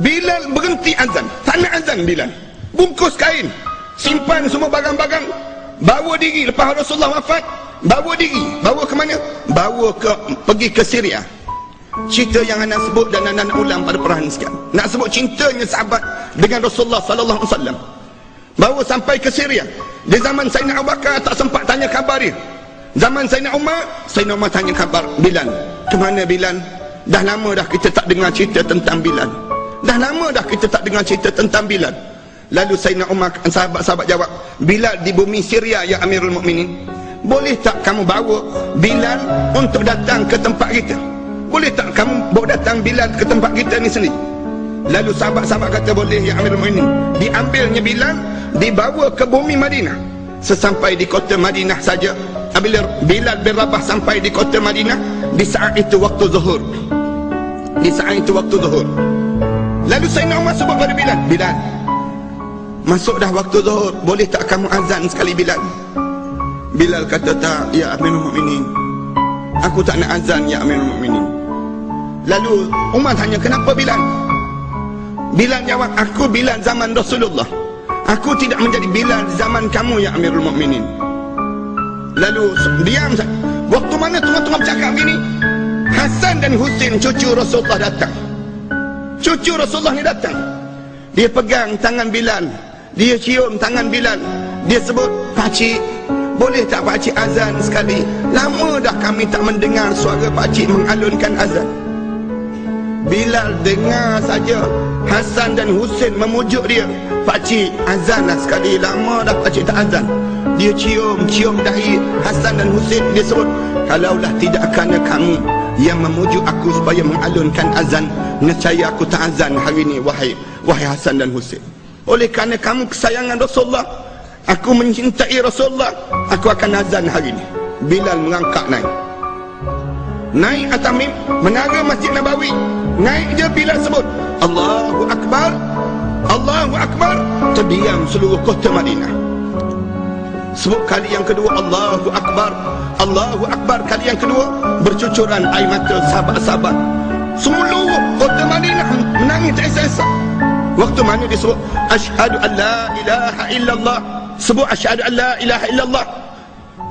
berhenti azan. Tak nak azan Bilal. Bungkus kain. Simpan semua barang-barang. Bawa diri lepas Rasulullah wafat. Bawa diri. Bawa ke mana? Bawa ke pergi ke Syria. Cerita yang anak sebut dan anak ulang pada perahan sekian nak sebut cintanya sahabat dengan Rasulullah sallallahu alaihi wasallam. Bawa sampai ke Syria. Di zaman Sayyidina Abu Bakar tak sempat tanya khabar dia. Zaman Sayyidina Umar Sayyidina Umar tanya khabar Bilal. Ke mana Bilal? Dah lama dah kita tak dengar cerita tentang Bilal dah lama dah kita tak dengar cerita tentang Bilal. Lalu Sayyidina Umar sahabat-sahabat jawab Bilal di bumi Syria ya Amirul Mukminin. Boleh tak kamu bawa Bilal untuk datang ke tempat kita? Boleh tak kamu bawa datang Bilal ke tempat kita ni sendiri? Lalu sahabat-sahabat kata boleh ya Amirul Mukminin. Diambilnya Bilal dibawa ke bumi Madinah. Sesampai di kota Madinah saja apabila Bilal bin Rabah sampai di kota Madinah di saat itu waktu zuhur. Di saat itu waktu zuhur lalu Sayyidina Umar sebut pada Bilal. Bilal masuk dah waktu zuhur. Boleh tak kamu azan sekali Bilal? Bilal kata tak ya Amirul Mukminin. Aku tak nak azan ya Amirul Mukminin. Lalu Umar tanya kenapa Bilal? Bilal jawab aku Bilal zaman Rasulullah. Aku tidak menjadi Bilal zaman kamu ya Amirul Mukminin. Lalu diam waktu mana tengah-tengah bercakap begini? Hasan dan Husin cucu Rasulullah datang cucu Rasulullah ni datang. Dia pegang tangan Bilal. Dia cium tangan Bilal. Dia sebut pakcik boleh tak pakcik azan sekali? Lama dah kami tak mendengar suara pakcik mengalunkan azan. Bilal dengar saja. Hasan dan Husin memujuk dia. Pakcik azan lah sekali. Lama dah pakcik tak azan. Dia cium, cium dahi. Hasan dan Husin Dia sebut Kalaulah tidak kerana kamu Yang memujuk aku supaya mengalunkan azan. Nescaya aku tak azan hari ini Wahai wahai Hasan dan Husin Oleh kerana kamu kesayangan Rasulullah Aku mencintai Rasulullah Aku akan azan hari ini. Bilal mengangkat naik. Naik atas mim Menara Masjid Nabawi. Naik je Bilal sebut Allahu Akbar Allahu Akbar. Terdiam seluruh kota Madinah. Sebut kali yang kedua Allahu Akbar Allahu Akbar. Kali yang kedua Bercucuran air mata sahabat-sahabat. Seluruh kota Madinah Menangis tak esa Waktu mana dia sebut Ashadu an la ilaha illallah. Sebut ashadu an la ilaha illallah.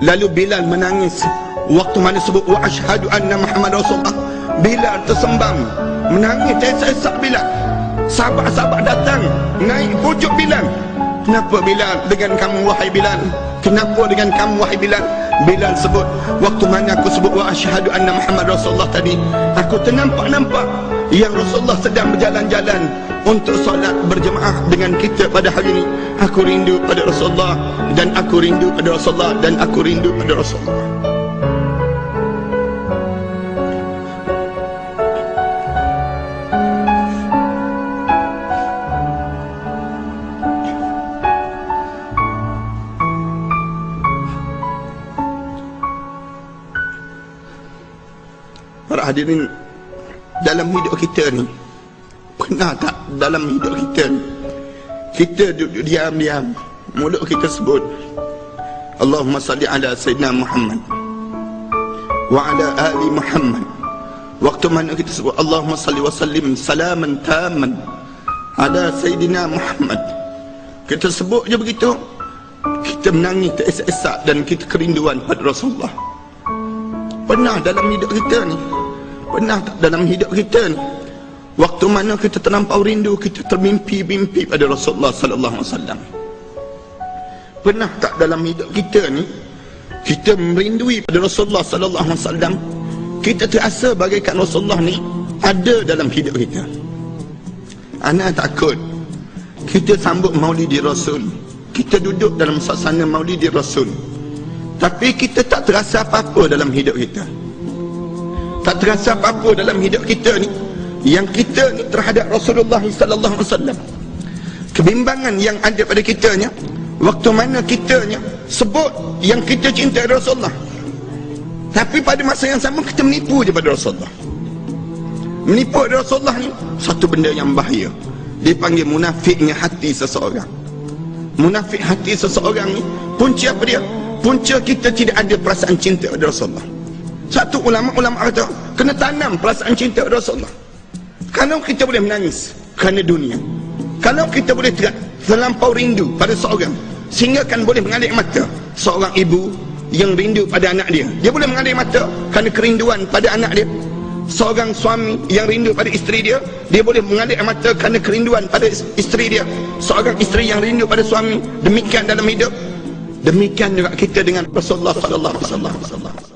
Lalu Bilal menangis. Waktu mana sebut Wa ashadu anna Muhammad Rasulullah. Bilal tersembang. Menangis tesak-esak Bilal. Sahabat-sahabat datang. Naik pujuk Bilal. Kenapa Bilal dengan kamu wahai Bilal? Kenapa dengan kamu wahai Bilal Bilal sebut Waktu mana aku sebut Wa ashadu anna Muhammad Rasulullah tadi Aku ternampak-nampak Yang Rasulullah sedang berjalan-jalan Untuk solat berjemaah dengan kita pada hari ini. Aku rindu pada Rasulullah Dan aku rindu pada Rasulullah Dan aku rindu pada Rasulullah hadirin dalam hidup kita ni pernah tak dalam hidup kita ni kita duduk diam-diam mulut kita sebut Allahumma salli ala sayyidina Muhammad wa ala ali Muhammad. Waktu mana kita sebut Allahumma salli wa sallim salaman taman ala sayyidina Muhammad. Kita sebut je begitu kita menangis teresak-esak dan kita kerinduan pada Rasulullah. Pernah dalam hidup kita ni pernah tak dalam hidup kita ni? Waktu mana kita terlampau rindu kita termimpi-mimpi pada Rasulullah sallallahu alaihi wasallam. Pernah tak dalam hidup kita ni kita merindui pada Rasulullah sallallahu alaihi wasallam kita terasa bagaikan Rasulullah ni ada dalam hidup kita? Anak takut kita sambut maulidi Rasul kita duduk dalam suasana maulidi Rasul tapi kita tak terasa apa-apa dalam hidup kita tak terasa apa-apa dalam hidup kita ni. Yang kita ni terhadap Rasulullah sallallahu alaihi wasallam. Kebimbangan yang ada pada kita nya waktu mana kita nya sebut yang kita cinta Rasulullah. Tapi pada masa yang sama kita menipu je pada Rasulullah. Menipu Rasulullah ni satu benda yang bahaya. Dipanggil munafiknya hati seseorang. Munafik hati seseorang ni punca apa dia? Punca kita tidak ada perasaan cinta pada Rasulullah satu ulama-ulama kata kena tanam perasaan cinta pada Rasulullah kerana kita boleh menangis kerana dunia Kalau kita boleh ter terlampau rindu pada seorang sehingga kan boleh mengalir mata seorang ibu yang rindu pada anak dia. Dia boleh mengalir mata kerana kerinduan pada anak dia. Seorang suami yang rindu pada isteri dia, dia boleh mengalir mata kerana kerinduan pada isteri dia. Seorang isteri yang rindu pada suami, demikian dalam hidup. Demikian juga kita dengan Rasulullah sallallahu alaihi wasallam.